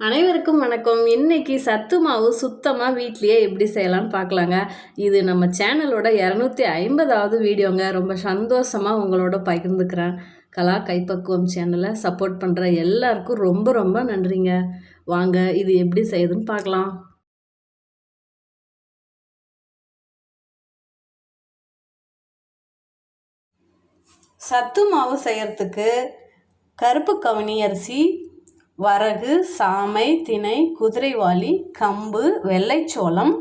அனைவருக்கும் வணக்கம். இன்னைக்கு சத்து மாவு சுத்தமாக வீட்லேயே எப்படி செய்யலாம்னு பார்க்கலாங்க. இது நம்ம சேனலோட இரநூத்தி ஐம்பதாவது வீடியோங்க. ரொம்ப சந்தோஷமாக உங்களோட பகிர்ந்துக்கிறேன். கலா கைப்பக்குவம் சேனலை சப்போர்ட் பண்ணுற எல்லாருக்கும் ரொம்ப ரொம்ப நன்றிங்க. வாங்க இது எப்படி செய்யுதுன்னு பார்க்கலாம். சத்து மாவு செய்கிறதுக்கு கருப்பு கவுனி அரிசி வரகு சாமை திணை குதிரைவாளி கம்பு வெள்ளைச்சோளம்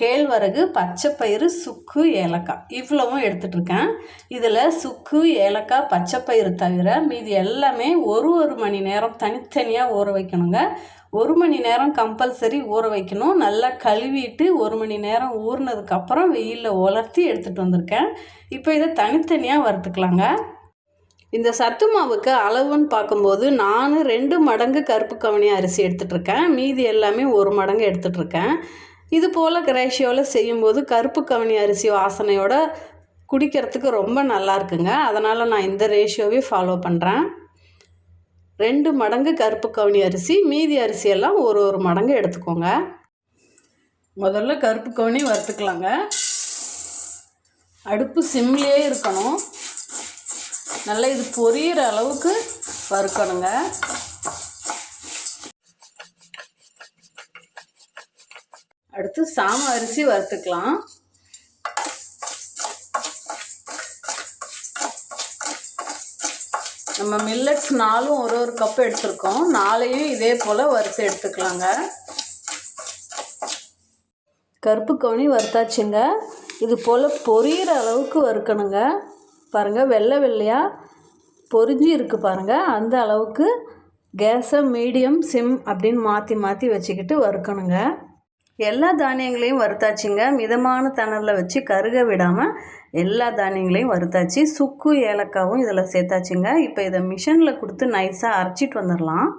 கேழ்வரகு பச்சைப்பயிறு சுக்கு ஏலக்காய். இவ்வளவும் எடுத்துட்ருக்கேன். இதில் சுக்கு ஏலக்காய் பச்சைப்பயிறு தவிர மீதி எல்லாமே ஒரு ஒரு மணி நேரம் தனித்தனியாக ஊற வைக்கணுங்க. ஒரு மணி நேரம் கம்பல்சரி ஊற வைக்கணும். நல்லா கழுவிட்டு ஒரு மணி நேரம் ஊறினதுக்கப்புறம் வெயிலில் உலர்த்தி எடுத்துகிட்டு வந்திருக்கேன். இப்போ இதை தனித்தனியாக வறுத்துக்கலாங்க. இந்த சத்து மாவுக்கு அளவுன்னு பார்க்கும்போது நான் ரெண்டு மடங்கு கருப்பு கவனி அரிசி எடுத்துகிட்ருக்கேன் மீதி எல்லாமே ஒரு மடங்கு எடுத்துகிட்ருக்கேன் இது போல் ரேஷியோவில் செய்யும்போது கருப்பு கவனி அரிசி வாசனையோட குடிக்கிறதுக்கு ரொம்ப நல்லா இருக்குங்க அதனால் நான் இந்த ரேஷியோவே ஃபாலோ பண்ணுறேன் ரெண்டு மடங்கு கருப்பு கவனி அரிசி மீதி அரிசியெல்லாம் ஒரு ஒரு மடங்கு எடுத்துக்கோங்க. முதல்ல கருப்பு கவனி வறுத்துக்கலாங்க. அடுப்பு சிம்லேயே இருக்கணும். நல்லா இது பொரியிற அளவுக்கு வறுக்கணுங்க. அடுத்து சாம அரிசி வறுத்துக்கலாம். நம்ம மில்லட்ஸ் நாலும் ஒரு ஒரு கப் எடுத்திருக்கோம். நாளையும் இதே போல் வறுத்து எடுத்துக்கலாங்க. கருப்பு கவுனி வறுத்தாச்சுங்க. இது போல் பொரியிற அளவுக்கு வறுக்கணுங்க. பாருங்கள் வெள்ளை வெள்ளையாக பொரிஞ்சு இருக்குது பாருங்கள் அந்த அளவுக்கு கேஸை மீடியம் சிம் அப்படின்னு மாற்றி மாற்றி வச்சுக்கிட்டு வறுக்கணுங்க. எல்லா தானியங்களையும் வறுத்தாச்சுங்க. மிதமான தணலில் வச்சு கருக விடாமல் எல்லா தானியங்களையும் வறுத்தாச்சு. சுக்கு ஏலக்காவும் இதில் சேர்த்தாச்சுங்க. இப்போ இதை மிஷினில் கொடுத்து நைஸாக அரைச்சிட்டு வந்துடலாம்